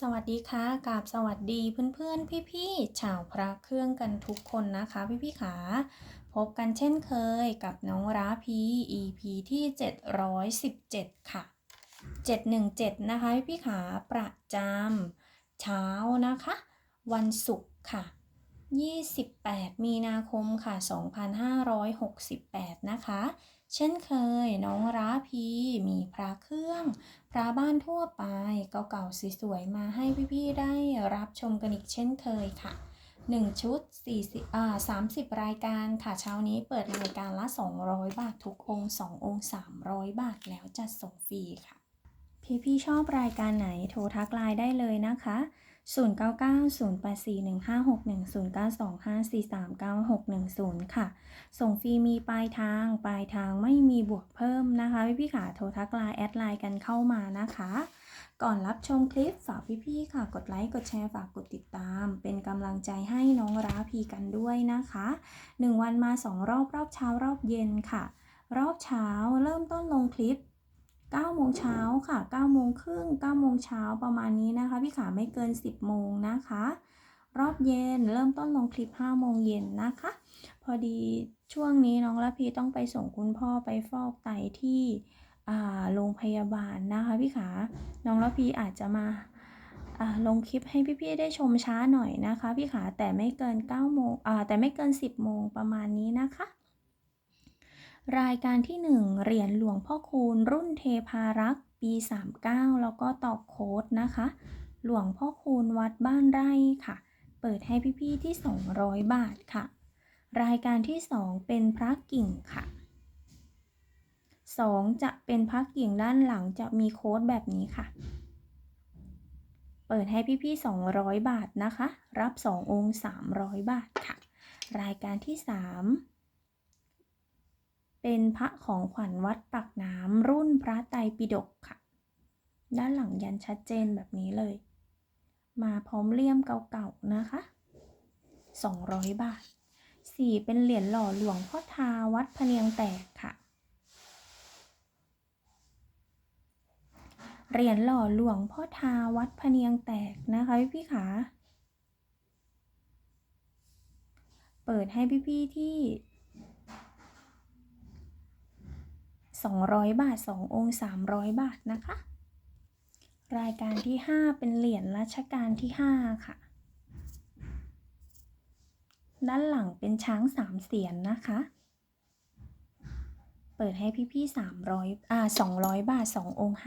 สวัสดีค่ะกับสวัสดีเพื่อนๆ พี่ๆชาวพระเครื่องกันทุกคนนะคะ พี่ๆขาพบกันเช่นเคยกับน้องราพี EP ที่ 717 ค่ะ 717 นะคะ พี่ๆขาประจำเช้านะคะ วันศุกร์ค่ะ 28 มีนาคมค่ะ 2568 นะคะ เช่นเคยน้องราพีมีพระเครื่อง พระบ้านทั่วไปเก่าๆสวยๆมาให้พี่ๆได้รับชมกันอีกเช่นเคยค่ะ 1 ชุด40อ่า30 รายการค่ะเช้านี้เปิดรายการละ 200 บาททุกองค์ 2 องค์ 300 บาทแล้วจัดส่งฟรีค่ะ พี่ๆชอบรายการไหนโทรทักไลน์ได้เลยนะคะ 0990841561ค่ะ ส่งฟรีมีปลายทาง ปลายทางไม่มีบวกเพิ่มนะคะ พี่ๆค่ะโทรทักไลน์แอดไลน์กันเข้ามานะคะ ก่อนรับชมคลิปฝากพี่ๆค่ะ กดไลค์ กดแชร์ ฝากกดติดตาม เป็นกำลังใจให้น้องราพีกันด้วยนะคะ 1 วันมา 2 รอบรอบเช้ารอบเย็นค่ะ รอบเช้าเริ่มต้นลงคลิป 9โมงเช้าค่ะ9โมงครึ่ง9โมงเช้าประมาณนี้นะคะ พี่ขาไม่เกิน 10 โมงนะคะ รอบเย็นเริ่มต้นลงคลิป5โมงเย็นนะคะ พอดีช่วงนี้น้องละพีต้องไปส่งคุณพ่อไปฟอกไตที่โรงพยาบาลนะคะพี่ขา น้องละพีอาจจะมาลงคลิปให้พี่ๆได้ชมช้าหน่อยนะคะ พี่ขาแต่ไม่เกิน9โมงแต่ไม่เกิน 10โมงประมาณนี้นะคะ รายการที่ 1 เหรียญหลวงพ่อคูณ รุ่นเทพารักษ์ปี 39 แล้วก็ตอกโค้ดนะคะ หลวงพ่อคูณวัดบ้านไร่ค่ะ เปิดให้พี่ๆที่ 200 บาทค่ะ รายการที่ 2 เป็นพระกิ่งค่ะ 2 จะเป็นพระกิ่งด้านหลังจะมีโค้ดแบบนี้ค่ะ เปิดให้พี่ๆ200 บาทนะคะ รับ 2 องค์ 300 บาทค่ะ รายการที่ 3 เป็นพระของขวัญวัดปักน้ำรุ่นพระไตรปิฎกค่ะ ด้านหลังยันชัดเจนแบบนี้เลย มาพร้อมเลี่ยมเก่าๆนะคะ 200 บาท4เป็นเหรียญหล่อหลวงพ่อทาวัดพะเนียงแตกค่ะ เหรียญหล่อหลวงพ่อทาวัดพะเนียงแตกนะคะพี่พี่ขาเปิดให้พี่ๆที่ 200 บาท 2 องค์ 300 บาทนะคะ รายการที่ 5 เป็นเหรียญรัชกาลที่ 5 ค่ะ ด้านหลังเป็นช้างสามเสียนนะคะ เปิดให้พี่ๆ300อ่า200 บาท 2 องค์5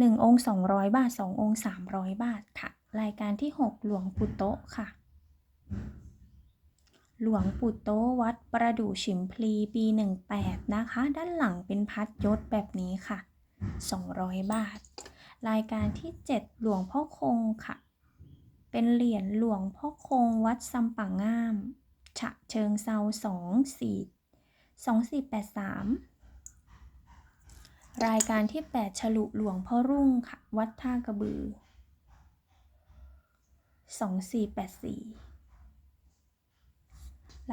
1 องค์ 200 บาท 2 องค์ 300 บาทค่ะ รายการที่ 6 หลวงปู่โตะค่ะ หลวงปู่โตวัดประดู่ฉิมพลีปี 18 นะคะ ด้านหลังเป็นพัดยศแบบนี้ค่ะ 200 บาท รายการที่ 7 หลวงพ่อคงค่ะ เป็นเหรียญหลวงพ่อคงวัดซัมปังงาม ฉะเชิงเซา24 2483 รายการที่ 8 ฉลุหลวงพ่อรุ่งค่ะ วัดท่ากระบือ 2484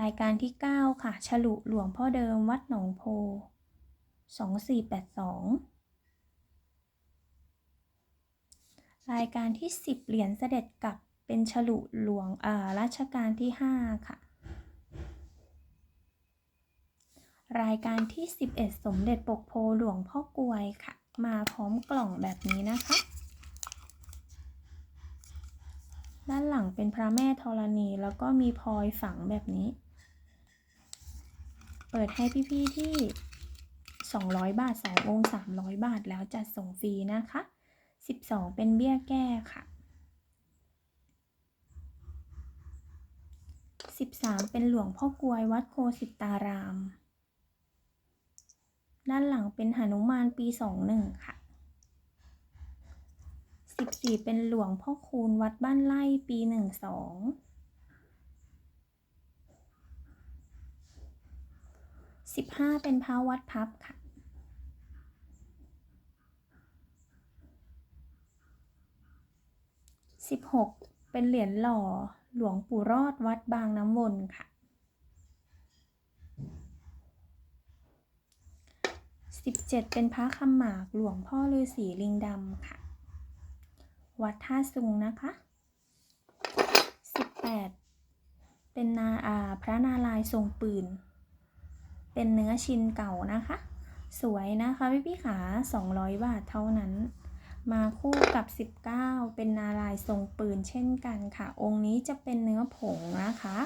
รายการที่ 9 ค่ะ ฉลุหลวงพ่อเดิมวัดหนองโพ 2482 รายการที่ 10 เหรียญเสด็จกลับเป็นฉลุหลวงอ่ารัชกาลที่ 5 ค่ะ รายการที่ 11 สมเด็จปกโพหลวงพ่อกลวยค่ะ มาพร้อมกล่องแบบนี้นะคะ ด้านหลังเป็นพระแม่ธรณีแล้วก็มีพลอยฝังแบบนี้ ปิดให้พี่ๆที่ 200 บาท 2 องค์ 300 บาทแล้วจัดส่งฟรีนะคะ 12 เป็นเบี้ยแก้ค่ะ 13 เป็นหลวงพ่อกลวยวัดโคสิตาราม ด้านหลังเป็นหนุมานปี 21 ค่ะ 14 เป็นหลวงพ่อคูณวัดบ้านไร่ปี 12 15เป็นพระวัดพับค่ะ16เป็นเหรียญหล่อหลวงปู่รอดวัดบางน้ำวนค่ะ17เจ็ดเป็นพระคำหมากหลวงพ่อฤาษีลิงดำค่ะ วัดท่าซุงนะคะ18เป็นนาอาพระนารายทรงปืน เป็นเนื้อชิ้นเก่านะคะ สวยนะคะพี่พี่ขา 200 บาทเท่านั้น มาคู่กับ 19 เป็นนารายณ์ทรงปืนเช่นกันค่ะ องค์นี้จะเป็นเนื้อผงนะคะ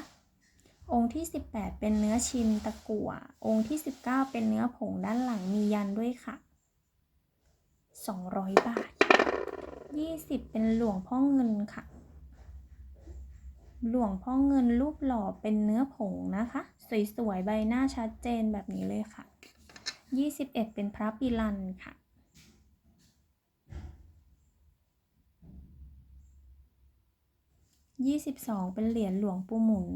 องค์ที่ 18 เป็นเนื้อชิ้นตะกั่ว องค์ที่ 19 เป็นเนื้อผงด้านหลังมียันด้วยค่ะ 200 บาท 20 เป็นหลวงพ่อเงินค่ะ หลวงพ่อเงินรูปหล่อเป็นเนื้อผงนะคะ สวยๆ ใบหน้าชัดเจนแบบนี้เลยค่ะ 21 เป็นพระปิลันค่ะ 22 เป็นเหรียญหลวงปู่หมุน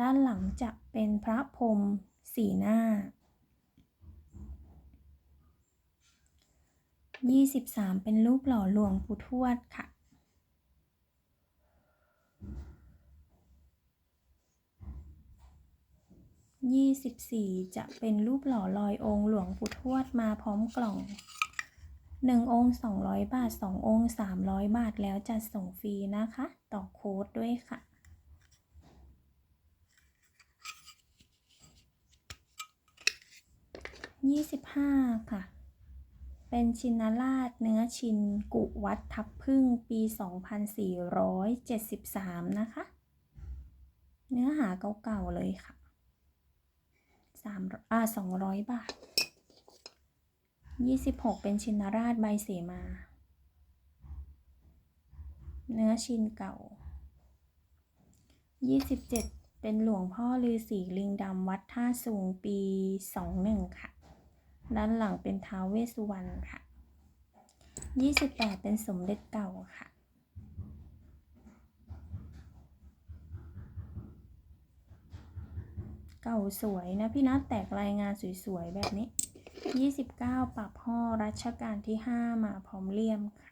ด้านหลังจะเป็นพระพรมสีหน้า 23 เป็นรูปหล่อหลวงปู่ทวดค่ะ 24 จะเป็นรูปหล่อลอยองค์หลวงปู่ทวดมาพร้อมกล่อง 1 องค์ 200 บาท 2 องค์ 300 บาทแล้วจัดส่งฟรีนะคะ ต่อโค้ดด้วยค่ะ25ค่ะ เป็นชินราชเนื้อชินกุวัดทับพึ่งปี2473นะคะ เนื้อหาเก่าๆเลยค่ะ สามอ่า200บาท26เป็นชินราชใบเสมา เนื้อชินเก่า27เจ็ดเป็นหลวงพ่อฤาษีลิงดำวัดท่าสูงปี21ค่ะ ด้านหลังเป็นท้าวเวสสุวรรณค่ะ28เป็นสมเด็จเก่าค่ะ เก่าสวยนะพี่นัทแตกรายงานสวยๆ แบบนี้ 29 ปรับห่อรัชกาลที่ 5 มาพร้อมเลี่ยมค่ะ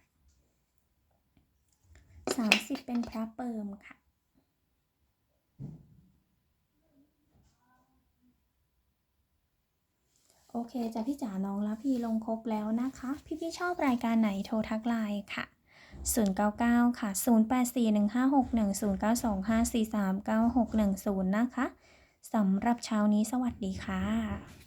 30 เป็นพระเปิมค่ะโอเคจ้ะพี่จ๋าน้องรับพี่ลงครบแล้วนะคะ พี่ๆชอบรายการไหนโทรทักไลน์ค่ะ 099 ค่ะ 0841561092543961 0นะคะ สำหรับเช้านี้สวัสดีค่ะ